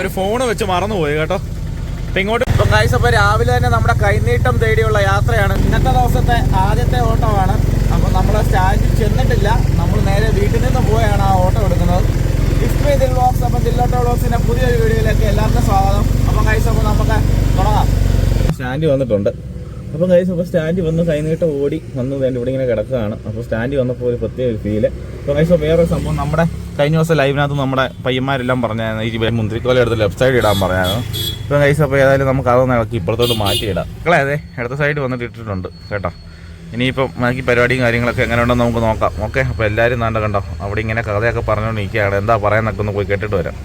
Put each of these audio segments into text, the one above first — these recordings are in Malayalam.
ഒരു ഫോണ് വെച്ച് മറന്നുപോയി കേട്ടോ. അപ്പൊ ഇങ്ങോട്ട് ഇപ്പം കാഴ്ച അപ്പോൾ രാവിലെ തന്നെ നമ്മുടെ കൈനീട്ടം തേടിയുള്ള യാത്രയാണ്. ഇന്നത്തെ ദിവസത്തെ ആദ്യത്തെ ഓട്ടമാണ്. അപ്പൊ നമ്മൾ സ്റ്റാൻഡിൽ ചെന്നിട്ടില്ല. നമ്മൾ നേരെ വീട്ടിൽ നിന്ന് പോയാണ് ആ ഓട്ടം എടുക്കുന്നത്. ഇസ്മി ദിൽ വ്ളോഗ്സ് അപ്പം ദില്ലോട്ടോ വ്ളോഗ്സിന്റെ പുതിയൊരു വീഡിയോയിലേക്ക് എല്ലാവർക്കും സ്വാഗതം. അപ്പം കാഴ്ച അപ്പോൾ നമുക്ക് തുടങ്ങാം. സ്റ്റാൻഡ് വന്നിട്ടുണ്ട്. അപ്പം കൈസ് അപ്പോൾ സ്റ്റാൻഡിൽ വന്ന് കൈനീട്ടം ഓടി വന്ന് വേണ്ട ഇവിടെ ഇങ്ങനെ കിടക്കുകയാണ്. അപ്പോൾ സ്റ്റാൻഡിൽ വന്നപ്പോൾ ഒരു പ്രത്യേക ഒരു ഫീൽ അപ്പോൾ കൈസ് വേറെ സംഭവം നമ്മുടെ കഴിഞ്ഞ ദിവസം ലൈവിനകത്ത് നമ്മുടെ പയ്യന്മാരെല്ലാം പറഞ്ഞായിരുന്നു. ഈ മുന്തിരിക്കോല എടുത്ത് ലെഫ്റ്റ് സൈഡ് ഇടാൻ പറഞ്ഞായിരുന്നു. ഇപ്പം കൈസ് അപ്പോൾ ഏതായാലും നമുക്ക് അതൊന്ന് ഇളക്കി ഇപ്പുറത്തോട്ട് മാറ്റിയിടാം. മക്കളെ അതെ ഇടത്ത സൈഡ് വന്നിട്ട് ഇട്ടിട്ടുണ്ട് കേട്ടോ. ഇനിയിപ്പം ബാക്കി പരിപാടിയും കാര്യങ്ങളൊക്കെ എങ്ങനെ ഉണ്ടെന്ന് നമുക്ക് നോക്കാം. ഓക്കെ അപ്പോൾ എല്ലാവരും നാണ്ട കണ്ടോ? അവിടെ ഇങ്ങനെ കഥയൊക്കെ പറഞ്ഞുകൊണ്ട് നിൽക്കുകയാണ് എന്താ പറയാന്നൊക്കെ ഒന്ന് പോയി കേട്ടിട്ട് വരാം.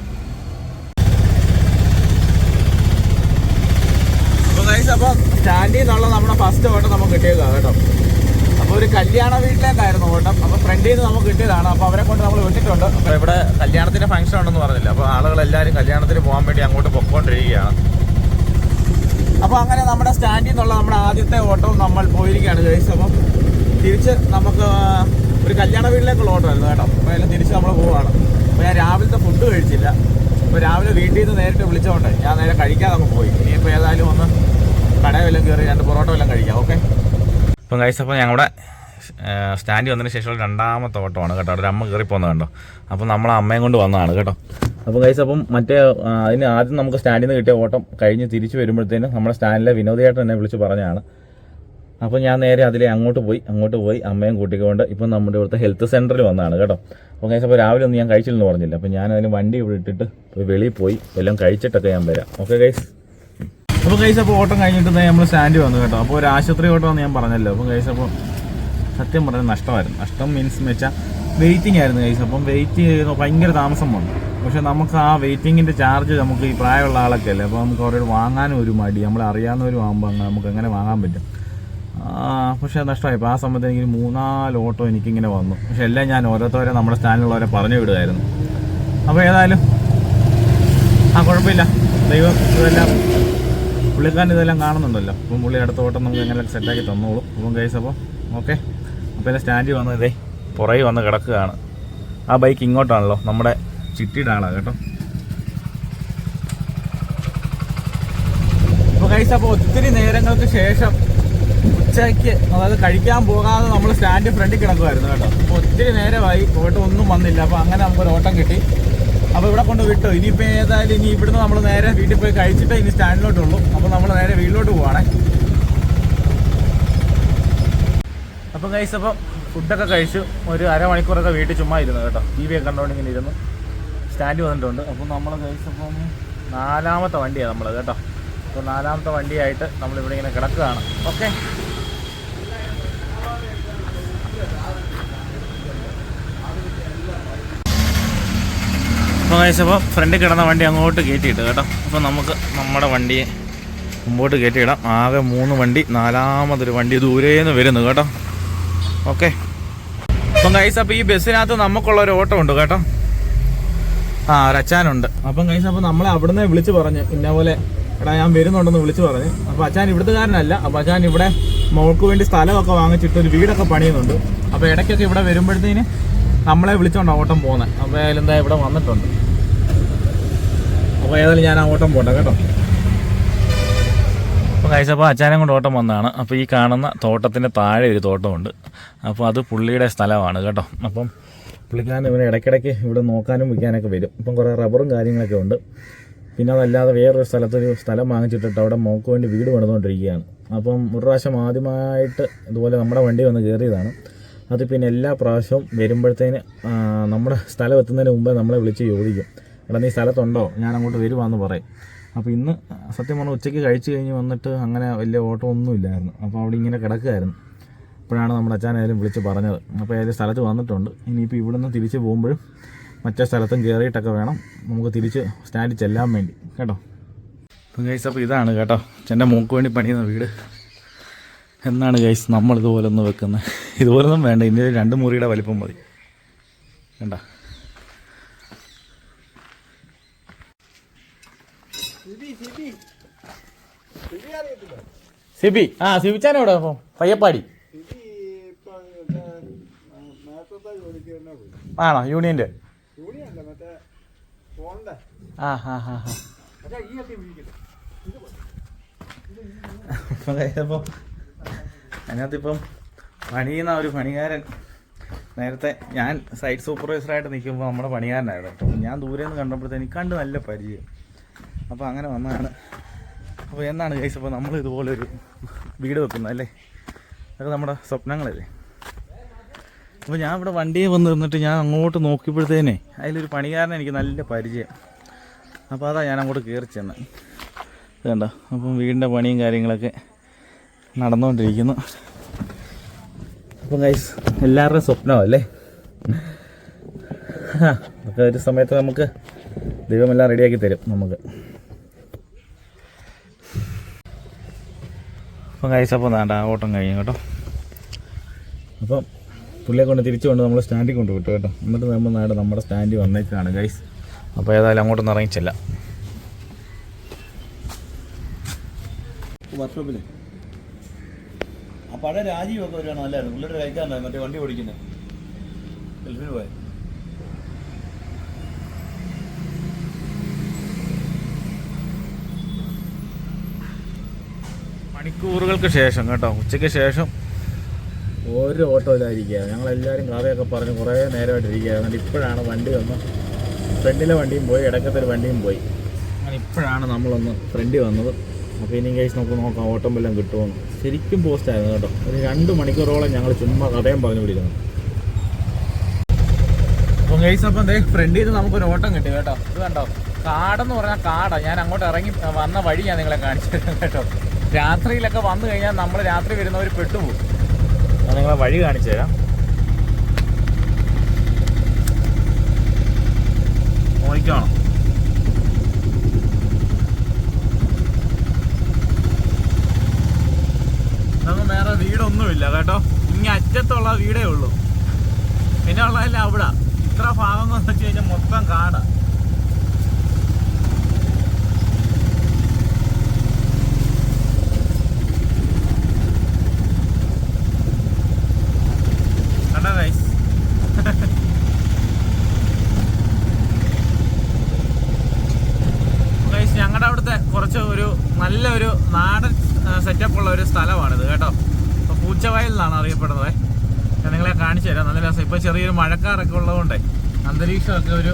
അപ്പോൾ സ്റ്റാൻഡിൽ നിന്നുള്ള നമ്മുടെ ഫസ്റ്റ് ഓട്ടം നമുക്ക് കിട്ടിയതാണ് കേട്ടോ. ഒരു കല്യാണ വീട്ടിലേക്കായിരുന്നു ഓട്ടം? അപ്പോൾ ഫ്രണ്ടിൽ നിന്ന് നമുക്ക് കിട്ടിയതാണ്. അപ്പോൾ അവരെ കൊണ്ട് നമ്മൾ വിട്ടിട്ടുണ്ട്. അപ്പോൾ ഇവിടെ കല്യാണത്തിന്റെ ഫംഗ്ഷൻ ഉണ്ടെന്ന് പറഞ്ഞില്ല. അപ്പോൾ എല്ലാരും കല്യാണത്തിന് പോകാൻ വേണ്ടി അങ്ങോട്ട് പൊക്കോണ്ടിരിക്കുകയാണ് അപ്പോൾ അങ്ങനെ നമ്മുടെ സ്റ്റാൻഡിൽ നിന്നുള്ള നമ്മുടെ ആദ്യത്തെ ഓട്ടം നമ്മൾ പോയിരിക്കുകയാണ് ഗൈസ് അപ്പം തിരിച്ച് നമുക്ക് ഒരു കല്യാണ വീട്ടിലേക്കുള്ള ഓട്ടമായിരുന്നു കേട്ടോ. അപ്പോൾ തിരിച്ച് നമ്മൾ പോവുകയാണ് അപ്പോൾ ഞാൻ രാവിലത്തെ ഫുഡ് കഴിച്ചില്ല. അപ്പോൾ രാവിലെ വീട്ടിൽ നിന്ന് നേരിട്ട് വിളിച്ചോണ്ടേ. ഞാൻ നേരെ കഴിക്കാതെ അങ്ങ് പോയി. ഇനിയിപ്പോൾ ഏതായാലും ഒന്ന് കടയെല്ലാം കയറി രണ്ട് പൊറോട്ട വല്ലതും കഴിക്കാം ഓക്കെ ഇപ്പം കഴിച്ച അപ്പോൾ ഞങ്ങളുടെ സ്റ്റാൻഡിൽ വന്നതിന് ശേഷമുള്ള രണ്ടാമത്തെ ഓട്ടമാണ് കേട്ടോ. ഒരു അമ്മ കയറി പോകുന്നത് കണ്ടോ? അപ്പോൾ നമ്മൾ അമ്മയും കൊണ്ട് വന്നതാണ് കേട്ടോ. അപ്പം കഴിച്ച അപ്പം മറ്റേ അതിന് ആദ്യം നമുക്ക് സ്റ്റാൻഡിൽ നിന്ന് കിട്ടിയ ഓട്ടം കഴിഞ്ഞ് തിരിച്ച് വരുമ്പോഴത്തേനും നമ്മുടെ സ്റ്റാൻഡിലെ വിനോദിയായിട്ട് എന്നെ വിളിച്ച് പറഞ്ഞതാണ്. അപ്പോൾ ഞാൻ നേരെ അതിലെ അങ്ങോട്ട് പോയി അങ്ങോട്ട് പോയി അമ്മയും കൂട്ടിക്കൊണ്ട് ഇപ്പം നമ്മുടെ ഇവിടുത്തെ ഹെൽത്ത് സെന്ററിൽ വന്നതാണ് കേട്ടോ. അപ്പോൾ കഴിച്ച അപ്പോൾ രാവിലെ ഒന്നും ഞാൻ കഴിച്ചില്ലെന്ന് പറഞ്ഞില്ല. അപ്പോൾ ഞാൻ അതിന് വണ്ടി ഇവിടെ ഇട്ടിട്ട് വെളിയിൽ പോയി എല്ലാം കഴിച്ചിട്ടൊക്കെ ഞാൻ വരാം. ഓക്കെ ഗൈസ് അപ്പോൾ കഴിച്ച അപ്പോൾ ഓട്ടം കഴിഞ്ഞിട്ട് നമ്മൾ സ്റ്റാൻഡിൽ വന്നു കേട്ടോ. അപ്പോൾ ഒരു ആശുപത്രി ഓട്ടം ഞാൻ പറഞ്ഞല്ലോ. അപ്പോൾ കഴിച്ച അപ്പോൾ സത്യം പറഞ്ഞാൽ നഷ്ടമായിരുന്നു. നഷ്ടം മീൻസ് എന്ന് വെച്ചാൽ വെയിറ്റിംഗ് ആയിരുന്നു കഴിച്ച അപ്പം വെയിറ്റ് ചെയ്ത് ഭയങ്കര താമസം വന്നു. പക്ഷെ നമുക്ക് ആ വെയിറ്റിങ്ങിന്റെ ചാർജ് നമുക്ക് ഈ പ്രായമുള്ള ആളൊക്കെ അല്ലേ? അപ്പോൾ നമുക്ക് അവരോട് വാങ്ങാനും ഒരു മടി. നമ്മൾ അറിയാവുന്നവരും ആകുമ്പോൾ നമുക്ക് എങ്ങനെ വാങ്ങാൻ പറ്റും? പക്ഷെ നഷ്ടമായി. അപ്പോൾ ആ സമയത്ത് എനിക്ക് മൂന്നാൽ ഓട്ടോ എനിക്കിങ്ങനെ വന്നു. പക്ഷെ എല്ലാം ഞാൻ ഓരോരുത്തരെ നമ്മുടെ സ്റ്റാൻഡിലുള്ളവരെ പറഞ്ഞു വിടുമായിരുന്നു. അപ്പോൾ ഏതായാലും ആ കുഴപ്പമില്ല. ദൈവം ഇതെല്ലാം പുള്ളിക്കാരൻ ഇതെല്ലാം കാണുന്നുണ്ടല്ലോ. അപ്പം പുള്ളി അടുത്ത ഓട്ടം നമുക്ക് എങ്ങനെ സെറ്റാക്കി തന്നോളും. അപ്പം കേസ് അപ്പോൾ ഓക്കെ അപ്പോൾ എന്റെ സ്റ്റാൻഡിൽ വന്ന് ഇതേ പുറകെ വന്ന് കിടക്കുകയാണ്. ആ ബൈക്ക് ഇങ്ങോട്ടാണല്ലോ നമ്മുടെ ചിട്ടിയുടെ ആളാണ് കേട്ടോ. അപ്പോൾ കൈസ് അപ്പോൾ ഒത്തിരി നേരങ്ങൾക്ക് ശേഷം ഉച്ചയ്ക്ക് അതായത് കഴിക്കാൻ പോകാതെ നമ്മൾ സ്റ്റാൻഡ് ഫ്രണ്ടിൽ കിടക്കുമായിരുന്നു കേട്ടോ. അപ്പോൾ ഒത്തിരി നേരമായി ഓട്ടം ഒന്നും വന്നില്ല. അപ്പോൾ അങ്ങനെ നമുക്കൊരു ഓട്ടം കിട്ടി. അപ്പോൾ ഇവിടെ കൊണ്ട് വിട്ടു. ഇനിയിപ്പോൾ ഏതായാലും ഇനി ഇവിടുന്ന് നമ്മൾ നേരെ വീട്ടിൽ പോയി കഴിച്ചിട്ട് ഇനി സ്റ്റാൻഡിലോട്ടുള്ളൂ. അപ്പോൾ നമ്മൾ നേരെ വീട്ടിലോട്ട് പോവാണേ. അപ്പോൾ കഴിച്ച് അപ്പോൾ ഫുഡൊക്കെ കഴിച്ചു. ഒരു അരമണിക്കൂറൊക്കെ വീട്ടിൽ ചുമ്മാ ഇരുന്നു കേട്ടോ. ടി വി ഒക്കെ കണ്ടുകൊണ്ട് ഇങ്ങനെ ഇരുന്നു. സ്റ്റാൻഡ് വന്നിട്ടുണ്ട്. അപ്പോൾ നമ്മൾ കഴിച്ചപ്പം നാലാമത്തെ വണ്ടിയാണ് നമ്മൾ കേട്ടോ. അപ്പോൾ നാലാമത്തെ വണ്ടിയായിട്ട് നമ്മളിവിടെ ഇങ്ങനെ കിടക്കുകയാണ്. ഓക്കെ അപ്പോൾ കഴിച്ചപ്പോൾ ഫ്രണ്ടിൽ കിടന്ന വണ്ടി അങ്ങോട്ട് കയറ്റിയിട്ട് കേട്ടോ. അപ്പോൾ നമുക്ക് നമ്മുടെ വണ്ടിയെ മുമ്പോട്ട് കയറ്റിയിടാം. ആകെ മൂന്ന് വണ്ടി നാലാമതൊരു വണ്ടി ദൂരേന്ന് വരുന്നു കേട്ടോ. ഓക്കെ അപ്പം കൈസ് അപ്പോൾ ഈ ബസ്സിനകത്ത് നമുക്കുള്ള ഒരു ഓട്ടം ഉണ്ട് കേട്ടോ. ആ ഒരച്ചാനുണ്ട് അപ്പം കൈസ് അപ്പോൾ നമ്മളെ അവിടുന്ന് വിളിച്ച് പറഞ്ഞു. ഇന്ന പോലെ എടാ ഞാൻ വരുന്നുണ്ടെന്ന് വിളിച്ച് പറഞ്ഞു. അപ്പോൾ അച്ഛൻ ഇവിടുത്തുകാരനല്ല. അപ്പോൾ അച്ഛൻ ഇവിടെ മോൾക്ക് വേണ്ടി സ്ഥലമൊക്കെ വാങ്ങിച്ചിട്ട് ഒരു വീടൊക്കെ പണിയുന്നുണ്ട്. അപ്പോൾ ഇടയ്ക്കൊക്കെ ഇവിടെ വരുമ്പോഴത്തേന് നമ്മളെ വിളിച്ചോണ്ടാണ് ഓട്ടം പോകുന്നത് അപ്പോൾ എന്താ ഇവിടെ വന്നിട്ടുണ്ട്. അപ്പോൾ ഏതായാലും ഞാൻ ഓട്ടം പോട്ടെ കേട്ടോ. അപ്പോൾ കഴിച്ചപ്പോൾ അച്ഛനും കൊണ്ട് ഓട്ടം വന്നതാണ്. അപ്പോൾ ഈ കാണുന്ന തോട്ടത്തിന്റെ താഴെ ഒരു തോട്ടമുണ്ട്. അപ്പോൾ അത് പുള്ളിയുടെ സ്ഥലമാണ് കേട്ടോ. അപ്പം പുള്ളിക്കാരൻ ഇവനെ ഇടയ്ക്കിടയ്ക്ക് ഇവിടെ നോക്കാനും വിൽക്കാനൊക്കെ വരും. ഇപ്പം കുറേ റബ്ബറും കാര്യങ്ങളൊക്കെ ഉണ്ട്. പിന്നെ അതല്ലാതെ വേറൊരു സ്ഥലത്തൊരു സ്ഥലം വാങ്ങിച്ചിട്ടിട്ട് അവിടെ മോക്ക് വേണ്ടി വീട് പണിതുകൊണ്ടിരിക്കുകയാണ്. അപ്പം ഒരു പ്രാവശ്യം ആദ്യമായിട്ട് ഇതുപോലെ നമ്മുടെ വണ്ടി വന്ന് കയറിയതാണ്. അത് പിന്നെ എല്ലാ പ്രാവശ്യവും വരുമ്പോഴത്തേന് നമ്മുടെ സ്ഥലം എത്തുന്നതിന് മുമ്പേ നമ്മളെ വിളിച്ച് ചോദിക്കും. എടാ നീ സ്ഥലത്തുണ്ടോ? ഞാൻ അങ്ങോട്ട് വരുവാന്ന് പറയും. അപ്പോൾ ഇന്ന് സത്യം പറഞ്ഞാൽ ഉച്ചയ്ക്ക് കഴിച്ചു കഴിഞ്ഞ് വന്നിട്ട് അങ്ങനെ വലിയ ഓട്ടം ഒന്നും ഇല്ലായിരുന്നു അപ്പോൾ അവിടെ ഇങ്ങനെ കിടക്കുകയായിരുന്നു അപ്പോഴാണ് നമ്മുടെ അച്ഛനായാലും വിളിച്ച് പറഞ്ഞത്. അപ്പോൾ ഏതായാലും സ്ഥലത്ത് വന്നിട്ടുണ്ട്. ഇനിയിപ്പോൾ ഇവിടെ നിന്ന് തിരിച്ച് പോകുമ്പോഴും മറ്റേ സ്ഥലത്തും കയറിയിട്ടൊക്കെ വേണം നമുക്ക് തിരിച്ച് സ്റ്റാൻഡിൽ ചെല്ലാൻ വേണ്ടി. കേട്ടോ? അപ്പം ഗൈസ് അപ്പോൾ ഇതാണ് കേട്ടോ. എന്റെ മൂക്ക് വേണ്ടി പണിയുന്ന വീട്. എന്നാണ് ഗൈസ് നമ്മൾ ഇതുപോലെ ഒന്ന് വെക്കുന്നത്. ഇതുപോലൊന്നും വേണ്ട. ഇനി രണ്ട് മുറിയുടെ വലിപ്പം മതി. വേണ്ട സിബി. ആ സിബിച്ചാൻ എവിടെ അപ്പം. പയ്യപ്പാടി. ആണോ? യൂണിയന്റെ. ആ അപ്പം കഴിഞ്ഞപ്പോൾ അതിനകത്തിപ്പം പണിയുന്ന ഒരു പണിക്കാരൻ. നേരത്തെ ഞാൻ സൈറ്റ് സൂപ്പർവൈസറായിട്ട് നിൽക്കുമ്പോൾ നമ്മുടെ പണിക്കാരനായിരുന്നു. ഞാൻ ദൂരെ നിന്ന് കണ്ടപ്പോഴത്തേക്ക് കണ്ട് നല്ല പരിചയം. അപ്പോൾ അങ്ങനെ വന്നതാണ്. അപ്പോൾ എന്നാണ് ഗൈസ് അപ്പോൾ നമ്മൾ ഇതുപോലൊരു വീട് വെക്കുന്നത് അല്ലേ? അതൊക്കെ നമ്മുടെ സ്വപ്നങ്ങളല്ലേ? അപ്പോൾ ഞാൻ ഇവിടെ വണ്ടിയിൽ വന്ന് നിന്നിട്ട് ഞാൻ അങ്ങോട്ട് നോക്കിയപ്പോഴത്തേനെ അതിലൊരു പണിക്കാരനെ എനിക്ക് നല്ല പരിചയം. അപ്പോൾ അതാ ഞാൻ അങ്ങോട്ട് കയറി ചെന്ന്. കണ്ടോ അപ്പം വീടിന്റെ പണിയും കാര്യങ്ങളൊക്കെ നടന്നുകൊണ്ടിരിക്കുന്നു. അപ്പം ഗൈസ് എല്ലാവരുടെയും സ്വപ്നമല്ലേ? ഒരു സമയത്ത് നമുക്ക് ദൈവമെല്ലാം റെഡിയാക്കി തരും നമുക്ക്. അപ്പം ഗൈസ് അപ്പോൾ വേണ്ട ഓട്ടം കഴിഞ്ഞു കേട്ടോ. അപ്പം പുള്ളിയെ കൊണ്ട് തിരിച്ചു കൊണ്ട് നമ്മൾ സ്റ്റാൻഡിൽ കൊണ്ട് വിട്ടു കേട്ടോ. എന്നിട്ട് നമ്മൾ നേടെ നമ്മുടെ സ്റ്റാൻഡിൽ വന്നേക്കാണ് ഗൈസ് അപ്പോൾ ഏതായാലും അങ്ങോട്ടൊന്നും ഇറങ്ങിച്ചില്ല. വർക്ക്ഷോപ്പിൽ ആ പഴയ രാജീവൊക്കെ വരുവാണ് നല്ലായിരുന്നു പുള്ളിയുടെ കഴിക്കാറുണ്ടായിരുന്നു മറ്റേ വണ്ടി ഓടിക്കുന്നത് ഗൾഫിന് പോയ. മണിക്കൂറുകൾക്ക് ശേഷം കേട്ടോ ഉച്ചയ്ക്ക് ശേഷം ഒരു ഓട്ടോയിലായിരിക്കുക ഞങ്ങളെല്ലാവരും കഥയൊക്കെ പറഞ്ഞ് കുറേ നേരമായിട്ട് ഇരിക്കുക എന്നിട്ട് ഇപ്പോഴാണ് വണ്ടി വന്ന് ഫ്രണ്ടിലെ വണ്ടിയും പോയി ഇടയ്ക്കത്തെ ഒരു വണ്ടിയും പോയി. അങ്ങനെ ഇപ്പോഴാണ് നമ്മളൊന്ന് ഫ്രണ്ടി വന്നത്. അപ്പോൾ ഇനി കേസ് നമുക്ക് നോക്കാം ഓട്ടം വല്ലതും കിട്ടുമെന്ന് ശരിക്കും പോസ്റ്റായിരുന്നു കേട്ടോ. ഒരു രണ്ട് മണിക്കൂറോളം ഞങ്ങൾ ചുമ്മാ കഥയും പറഞ്ഞു വിളിക്കുന്നു അപ്പോൾ കേസ് അപ്പം എന്തേ ഫ്രണ്ടിൽ നിന്ന് നമുക്കൊരു ഓട്ടം കിട്ടി കേട്ടോ. ഇത് കണ്ടോ? കാടെന്ന് പറഞ്ഞാൽ കാടാണ് ഞാൻ അങ്ങോട്ട് ഇറങ്ങി വന്ന വഴി ഞാൻ നിങ്ങളെ കാണിച്ചു കേട്ടോ. രാത്രിയിലൊക്കെ വന്നു കഴിഞ്ഞാൽ നമ്മൾ രാത്രി വരുന്നവർ പെട്ടുപോകും. ഞാൻ നിങ്ങളെ വഴി കാണിച്ചു തരാം. ഇതൊന്നും നേരെ വീടൊന്നുമില്ല കേട്ടോ. ഇങ്ങ അറ്റത്തുള്ള വീടേ ഉള്ളൂ. പിന്നെ ഉള്ളതല്ല അവിടെ. ഇത്ര ഭാഗം എന്ന് വെച്ച് കഴിഞ്ഞാൽ മൊത്തം കാടാ. കണ്ടോ ഗൈസ് ഗൈസ് ഞങ്ങളുടെ അവിടുത്തെ കുറച്ച് ഒരു നല്ലൊരു നാടൻ സെറ്റപ്പ് ഉള്ള ഒരു സ്ഥലമാണിത് കേട്ടോ. അപ്പോൾ പൂച്ചവയൽ എന്നാണ് അറിയപ്പെടുന്നത്. ഞാൻ നിങ്ങളെ കാണിച്ചു തരാം. നല്ല രസം. ഇപ്പോൾ ചെറിയൊരു മഴക്കാറൊക്കെ ഉള്ളതുകൊണ്ടേ അന്തരീക്ഷമൊക്കെ ഒരു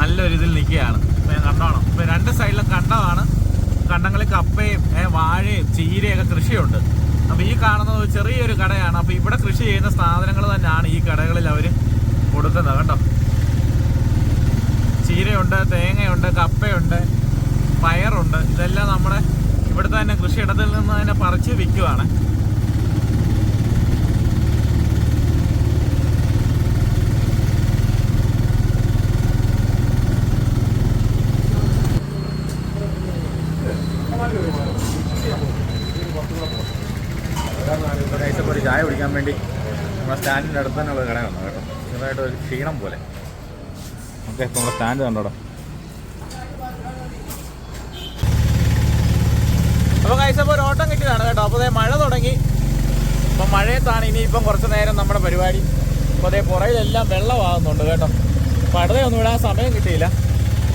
നല്ലൊരു ഇതിൽ നിൽക്കുകയാണ്. ഇപ്പൊ ഞാൻ കണ്ടോണം ഇപ്പോൾ രണ്ട് സൈഡിലും കണ്ടമാണ് കണ്ടങ്ങളിൽ കപ്പയും വാഴയും ചീരയൊക്കെ കൃഷിയുണ്ട്. അപ്പോൾ ഈ കാണുന്നത് ചെറിയൊരു കടയാണ്. അപ്പോൾ ഇവിടെ കൃഷി ചെയ്യുന്ന സാധനങ്ങൾ തന്നെയാണ് ഈ കടകളിൽ അവർ കൊടുക്കുന്നത് കേട്ടോ. ചീരയുണ്ട് തേങ്ങയുണ്ട് കപ്പയുണ്ട് പയറുണ്ട്. ഇതെല്ലാം നമ്മുടെ ഇവിടുത്തെ തന്നെ കൃഷിയിടത്തിൽ നിന്ന് തന്നെ പറിച്ച് വിൽക്കുവാണ് ഇപ്പോൾ ഒരു ചായ കുടിക്കാൻ വേണ്ടി നമ്മുടെ സ്റ്റാൻഡിന്റെ അടുത്ത് തന്നെയുള്ള കട വന്നു കേട്ടോ. ചെറുതായിട്ട് ഒരു ക്ഷീണം പോലെ. ഓക്കെ ഇപ്പോൾ നമ്മുടെ സ്റ്റാൻഡ് കണ്ടോടാ. അപ്പോൾ കഴിച്ചപ്പോൾ ഒരു ഓട്ടം കിട്ടിയതാണ് കേട്ടോ. അപ്പോൾ മഴ തുടങ്ങി. അപ്പം മഴയത്താണ് ഇനിയിപ്പം കുറച്ച് നേരം നമ്മുടെ പരിപാടി. അപ്പോൾ അതേ പുറയിലെല്ലാം വെള്ളമാകുന്നുണ്ട് കേട്ടോ. അപ്പോൾ അടുത്തൊന്നും ഇടാൻ സമയം കിട്ടിയില്ല.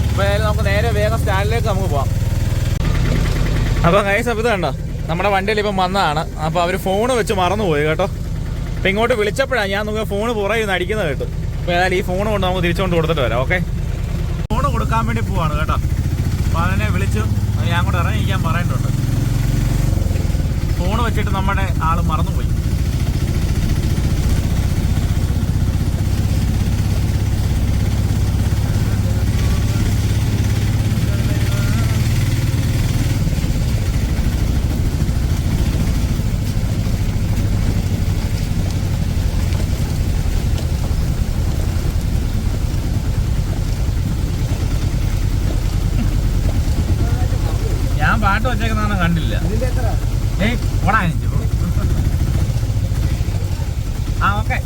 അപ്പോൾ ഏതായാലും നമുക്ക് നേരെ വേഗം സ്റ്റാൻഡിലേക്ക് നമുക്ക് പോവാം. അപ്പോൾ കൈസ് അപ്പോൾ ഇത് കണ്ടോ? നമ്മുടെ വണ്ടിയിൽ ഇപ്പം വന്നതാണ്. അപ്പോൾ അവർ ഫോൺ വെച്ച് മറന്നുപോയി കേട്ടോ. അപ്പോൾ ഇങ്ങോട്ട് വിളിച്ചപ്പോഴാണ് ഞാൻ നമുക്ക് ഫോൺ പുറകെ നിന്ന് അടിക്കുന്നത് കേട്ടു. അപ്പോൾ ഏതായാലും ഈ ഫോൺ കൊണ്ട് നമുക്ക് തിരിച്ചുകൊണ്ട് കൊടുത്തിട്ട് വരാം ഓക്കെ ഫോൺ കൊടുക്കാൻ വേണ്ടി പോവാണ് കേട്ടോ. അപ്പോൾ അതിനെ വിളിച്ചു. ഞാൻ കൂടെ ഇറങ്ങിയിരിക്കാൻ പറയേണ്ടതുണ്ട് ഫോൺ വെച്ചിട്ട് നമ്മുടെ ആൾ മറന്നുപോയി ഞാൻ പാട്ട് വെച്ചേക്കുന്നതാണ് കണ്ടില്ല. ഏയ് ഓടാ എനിക്ക് ആ ഓക്കെ.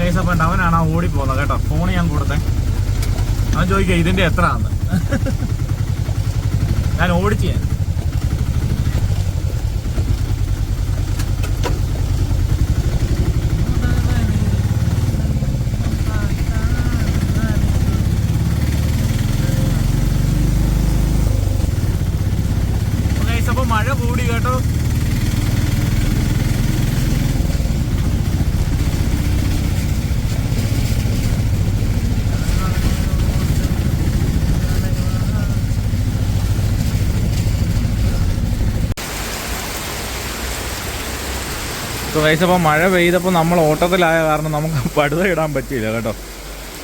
കേസ് അപ്പം അവനാണ് ആ ഓടി പോകുന്നത് കേട്ടോ. ഫോൺ ഞാൻ കൊടുത്തേ. അവൻ ചോദിക്കുക ഇതിന്റെ എത്ര ആന്ന് ഞാൻ ഓടിച്ചു ഞാൻ. അപ്പോൾ ഗൈസ് അപ്പോൾ മഴ പെയ്തപ്പോൾ നമ്മൾ ഓട്ടത്തിലായ കാരണം നമുക്ക് പടുത ഇടാൻ പറ്റിയില്ല കേട്ടോ.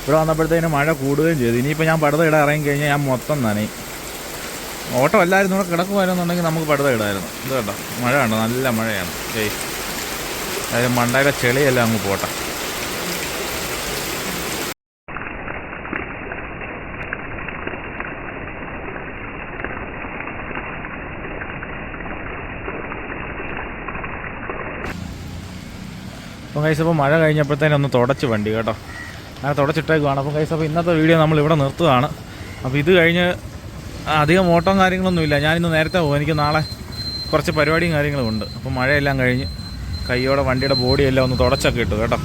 ഇവിടെ വന്നപ്പോഴത്തേനും മഴ കൂടുകയും ചെയ്തു. ഇനിയിപ്പോൾ ഞാൻ പടുത ഇടാൻ ഇറങ്ങി കഴിഞ്ഞാൽ ഞാൻ മൊത്തം നനയും. ഓട്ടം എല്ലാവരും ഇവിടെ കിടക്കുമായിരുന്നുണ്ടെങ്കിൽ നമുക്ക് പടുത ഇടായിരുന്നു ഇത് കേട്ടോ മഴ കണ്ടോ? നല്ല മഴയാണ്. ഏയ്. അതായത് മണ്ടയിലെ ചെളിയെല്ലാം അങ്ങ് പോട്ടെ. അപ്പം കൈസ് അപ്പോൾ മഴ കഴിഞ്ഞപ്പോഴത്തേനും ഒന്ന് തുടച്ച് വണ്ടി കേട്ടോ. അങ്ങനെ തുടച്ചിട്ടേക്കുവാണ്. അപ്പം കൈസ് അപ്പോൾ ഇന്നത്തെ വീഡിയോ നമ്മൾ ഇവിടെ നിർത്തുകയാണ്. അപ്പോൾ ഇത് കഴിഞ്ഞ് അധികം ഓട്ടം കാര്യങ്ങളൊന്നുമില്ല ഞാനിന്ന് നേരത്തെ പോകും. എനിക്ക് നാളെ കുറച്ച് പരിപാടിയും കാര്യങ്ങളും ഉണ്ട്. അപ്പോൾ മഴയെല്ലാം കഴിഞ്ഞ് കൈയോടെ വണ്ടിയുടെ ബോഡിയെല്ലാം ഒന്ന് തുടച്ചൊക്കെ ഇട്ടു കേട്ടോ.